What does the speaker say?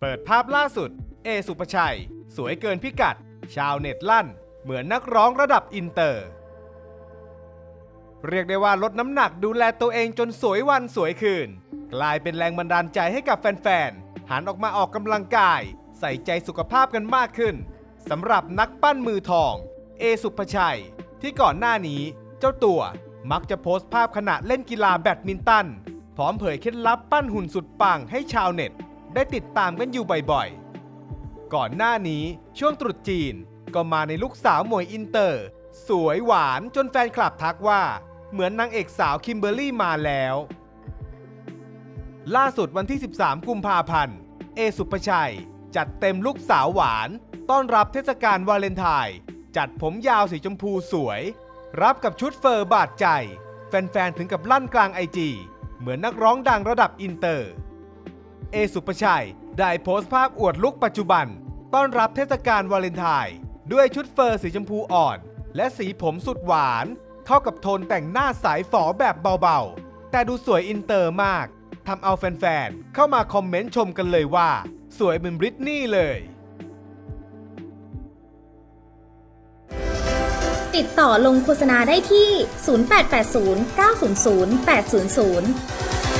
เปิดภาพล่าสุด เอสุปชัย สวยเกินพิกัด ชาวเน็ตลั่น เหมือนนักร้องระดับอินเตอร์ เรียกได้ว่าลดน้ำหนักดูแลตัวเองจนสวยวันสวยคืน กลายเป็นแรงบันดาลใจให้กับแฟนๆ หันออกมาออกกำลังกาย ใส่ใจสุขภาพกันมากขึ้นสำหรับนักปั้นมือทอง เอสุภชัย ที่ก่อนหน้านี้เจ้าตัวมักจะโพสต์ภาพขณะเล่นกีฬาแบดมินตัน พร้อมเผยเคล็ดลับปั้นหุ่นสุดปังให้ชาวเน็ต ได้ติดตามกันอยู่บ่อยๆ ก่อนหน้านี้ช่วงตรุษจีนก็มาในลูกสาวหมวยอินเตอร์ สวยหวานจนแฟนคลับทักว่า เหมือนนางเอกสาวคิมเบอร์รี่มาแล้ว ล่าสุดวันที่ 13 กุมภาพันธ์ เอสุปชัย จัดเต็มลูกสาวหวาน ต้อนรับเทศกาลวาเลนไทน์จัดผมยาวสีชมพูสวย รับกับชุดเฟอร์บาดใจ แฟนๆถึงกับลั่นกลางไอจีเหมือนนักร้องดังระดับอินเตอร์ เอสุปชัย ได้โพสต์ภาพอวดลุกปัจจุบัน ต้อนรับเทศกาลวาเลนไทน์ด้วยชุดเฟอร์สีชมพูอ่อน และสีผมสุดหวาน เข้ากับโทนแต่งหน้าสายฝอแบบเบาๆ แต่ดูสวยอินเตอร์มากทำเอาแฟนๆ เข้ามาคอมเมนต์ชมกันเลยว่า สวยเป็นบริตนี่เลย ติดต่อลงโฆษณาได้ที่ 0880 900 800